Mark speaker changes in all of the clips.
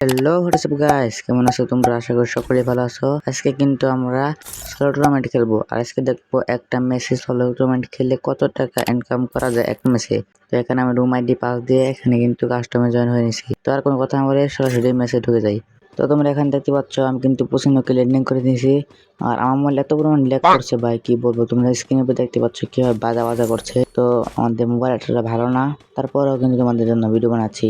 Speaker 1: Hello WhatsApp guys কেমন আছো তোমরা? আশা করি সকলেই ভালো আছো। আজকে কিন্তু আমরা সোলো টুর্নামেন্ট খেলব। আর আজকে দেখব একটা মেসে সোলো টুর্নামেন্ট খেললে কত টাকা ইনকাম করা যায় এক মেসে তো এখানে আমি রুম আইডি পাস দিয়ে এখানে কিন্তু কাস্টমে জয়েন হয়ে নিছি। তো আর কোনো কথা বলে সরাসরি মেসে ঢুকে যাই। তো তোমরা এখানে দেখতে পাচ্ছ আমি কিন্তু প্রসিনোকে ল্যান্ডিং করে দিয়েছি। আর আমার মোবাইল এত পরিমাণ ল্যাগ করছে ভাই কি বলব? তোমরা স্ক্রিনের উপর দেখতে পাচ্ছ কীভাবে বাজা বাজা করছে। তো আমাদের মোবাইল এতটা ভালো না। তারপরেও কিন্তু তোমাদের জন্য ভিডিও বানাচ্ছি।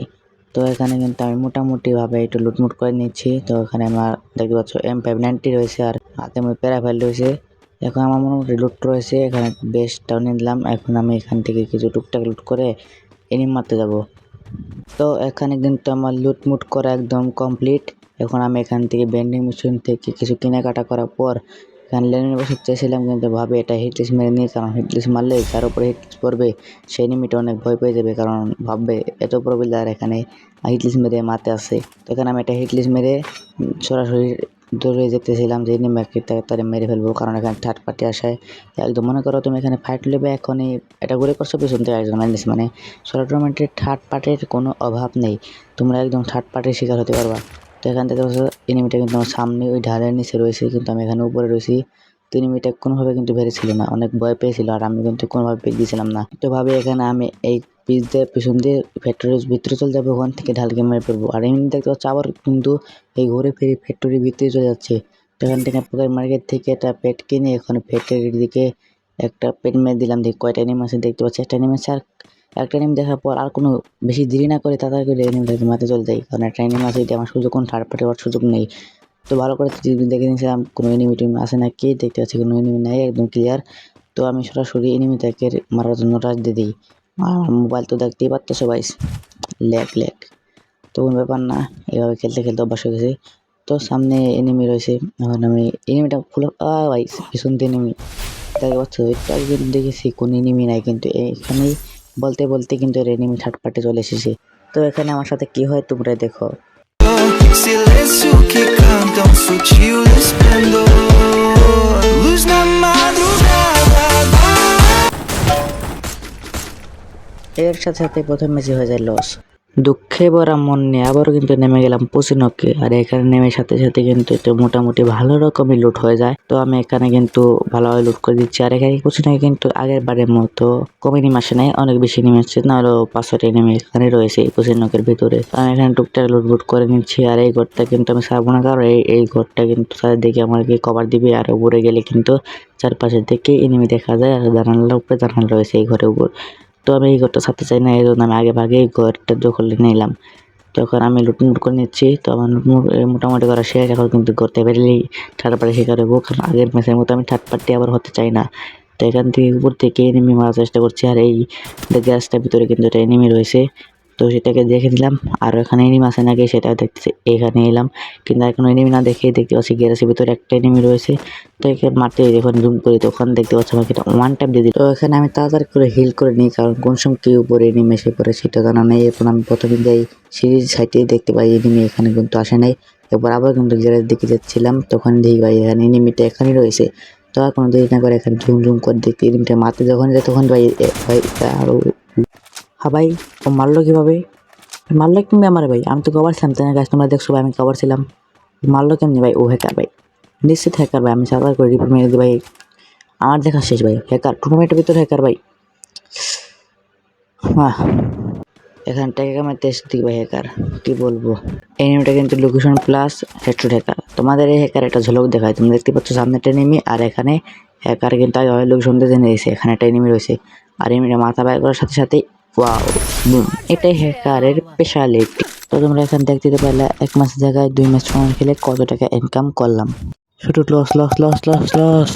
Speaker 1: তো এখানে কিন্তু আমি মোটামুটি ভাবে একটু লুটমুট করে নিচ্ছি। তো এখানে আমার দেখতে পাচ্ছ এম ফাইভ নাইনটি রয়েছে আর হাতে আমার প্যারাফাইল রয়েছে। এখন আমার মনে মোটামুটি লুট রয়েছে। এখানে বেস্টটাও নিলাম। এখন আমি এখান থেকে কিছু টুকটাক লুট করে এনিম মারতে যাব। তো এখানে কিন্তু আমার লুটমুট করা একদম কমপ্লিট। এখন আমি এখান থেকে বেন্ডিং মেশিন থেকে কিছু কেনাকাটা করার পর এখানে লেনে বসে চেয়েছিলাম, কিন্তু ভাবে এটা হিটলিস মেরে নিই কারণ হিটলিস মারলে যার উপরে হিটলিস পড়বে, সেই নিমিটে অনেক ভয় পেয়ে যাবে কারণ ভাববে এত প্রবিলার এখানে হিটলিস মেরে মাতে আসে। তো এখানে আমি একটা হিটলিস মেরে সরাসরি দৌড়ে যেতেছিলাম যে নিমাকে তাড়াতাড়ি মেরে ফেলব কারণ এখানে থার্ড পার্টি আসায় একদম মনে করো তুমি এখানে ফাইট নেবে এখনই এটা ঘুরে করছ পিছন থেকে একজন মাইনাস মানে সোলো টুর্নামেন্টের থার্ড পার্টির কোনো অভাব নেই। তোমরা একদম থার্ড পার্টির শিকার হতে পারবা। তো এখান থেকে এনিমিটা কিন্তু আমার সামনে ওই ঢালের নিচে রয়েছে, কিন্তু আমি এখানে উপরে রয়েছি। তো এনিমিটা কোনোভাবে কিন্তু বেড়েছিল না, অনেক ভয় পেয়েছিল আর আমি কিন্তু কোনোভাবে পেয়ে না। তো ভাবে এখানে আমি এই পিস দিয়ে, পিছন দিয়ে ফ্যাক্টরির ভিতরে চলে যাব, ওখান থেকে ঢালকে মেরে ফেলব আর এমনি দেখতে পাচ্ছি আবার কিন্তু এই ঘুরে ফিরে ফ্যাক্টরির ভিতরে চলে যাচ্ছে। তো এখান থেকে পকেট মার্কেট থেকে একটা পেট কিনে এখন ফ্যাক্টরির দিকে একটা পেট মেরে দিলাম। দেখি কয়টা এনিম আছে দেখতে পাচ্ছি। একটা এনিম আছে আর একটা এনিম দেখার পর আর কোনো বেশি দেরি না করে তাড়াতাড়ি করে এনিমটাকে মারতে চলে যাই। কারণ একটা এনিম আছে, এটা আমার সুযোগ, কোনো থার্ড পার্টি হওয়ার সুযোগ নেই। তো ভালো করে দেখে নিয়েছিলাম, কোনো এনিমি টিম আসে না, কে দেখতে পাচ্ছি কোনো এনিমি নাই, একদম ক্লিয়ার তো আমি সরাসরি এনিমিটাকে মারার জন্য রাজ দিয়ে দিই। আর মোবাইল তো দেখতেই পারতো সবাই। ল্যাক ল্যাক তো কোনো ব্যাপার না, এভাবে খেলতে খেলতে অভ্যাস হয়ে গেছে। তো সামনে এনিমি রয়েছে, এখন আমি এনিমিটা ফুল ভাই পিছন এনিমি দেখতে পাচ্ছ এটা কিন্তু দেখেছি, কোনো এনিমি নাই কিন্তু এখানেই বলতে বলতে কিন্তু রেনিমি থার্ড পার্টি চলে এসেছে। তো এখানে আমার সাথে কি হয় তোমরা দেখো। এর সাথে সাথে প্রথম ম্যাচে হয়ে যায় লস দুঃখে ভরা মন নিয়ে আবারও কিন্তু নেমে গেলাম পুসিনকে। আর এখানে নেমে সাথে সাথে কিন্তু এটা মোটামুটি ভালো রকমই লুট হয়ে যায়। তো আমি এখানে কিন্তু ভালোভাবে লুট করে দিচ্ছি। আর এখানে পুসিনকে কিন্তু আগের বারের মতো কমে নিমে আসে নাই, অনেক বেশি নেমে আসছে। না হলেও পাঁচশোটি নেমে এখানে রয়েছে পুসিনকের ভিতরে। তো আমি এখানে টুকটাক লুটবুট করে নিচ্ছি। আর এই ঘরটা কিন্তু আমি ছাড়বো না, কারণ এই এই ঘরটা কিন্তু দেখে আমাকে কভার দিবে। আর উপরে গেলে কিন্তু চারপাশের দিকে এনিমি দেখা যায়। আর জানালার উপরে জানালা রয়েছে এই ঘরের উপর। তো আমি এই ঘরটা ছাড়তে চাই না, এই জন্য আমি আগে ভাগে এই ঘরটা দখল নিলাম। তখন আমি লুটমুট করে নিচ্ছি, তো আমার মোটামুটি করা শেষ, এখন কিন্তু ঘরতে পারলেই থার্ড পার্টি শিকার হব, কারণ আগের ম্যাচের মতো আমি থার্ড পার্টি আবার হতে চাই না। তো এখান থেকে উপর থেকে এনিমি মারার চেষ্টা করছি, আর এই গ্যাসটার ভিতরে কিন্তু একটা এনিমি রয়েছে। তো সেটাকে দেখে নিলাম আর এখানে এনিমি আছে নাকি সেটাও দেখতেছি। এখানে এলাম। কিন্তু এখন এনিমি না দেখে দেখতে পাচ্ছি। গ্যাসের ভিতরে একটা এনিমি রয়েছে। তো একে মারতে যখন জুম করি, তখন দেখতে পাচ্ছি আমাকে এটা ওয়ান টাইম দিয়ে দিল। তো এখানে আমি তাড়াতাড়ি করে হিল করে নিই, কারণ কোন সময় কি উপরে এনিমি এসে পড়ে সেটা জানা নেই। এখন আমি প্রথমে যাই সিরিজ সাইটে দেখতে পাই এনিমি এখানে কিন্তু আসে নাই। এরপর আবার কিন্তু গ্যারের দিকে যাচ্ছিলাম। তখন দেখি ভাই, এখানে এনিমিটা এখানেই রয়েছে। তো আর কোনো দেরি না করে এখানে ঝুম ঝুম করে দেখতে এনিমিটা মারতে যখন যায়, তখন ভাই ভাই আরও হ্যাঁ ভাই ও মারলো কীভাবে? মারলো কিনবে আমার ভাই? আমি তো কভার ছিলাম তাই না গাছ তোমরা দেখছ ভাই, আমি কভার ছিলাম মারলো কেমনি ভাই? ও হ্যাকার ভাই। নিশ্চিত হ্যাকার ভাই, আমি সার্ভার করে রিপোর্ট মেরে দিই ভাই। আমার দেখা শেষ ভাই হ্যাকার টুর্নামেন্টের ভিতরে হ্যাকার ভাই। হ্যাঁ এখান থেকে আমি টেস্ট দিই ভাই হ্যাকার কি বলব? এই কিন্তু লোকেশন প্লাস হেডশট হ্যাকার তোমাদের এই হ্যাকার একটা ঝলক দেখায়। তুমি দেখতে পাচ্ছ সামনে একটা নেমি আর এখানে হ্যাকার কিন্তু আগে লোকেশন দিয়ে জেনে এখানে একটা এনিমি রয়েছে। আর এনিমিটা মাথা বাইর করার সাথে সাথে ওয়াও বুম এটাই হ্যাকারের স্পেশালিটি তো তোমরা এখানে দেখতে পারলে এক মাসের জায়গায় দুই মাস সময় খেলে কত টাকা ইনকাম করলাম। শুধু loss loss loss loss loss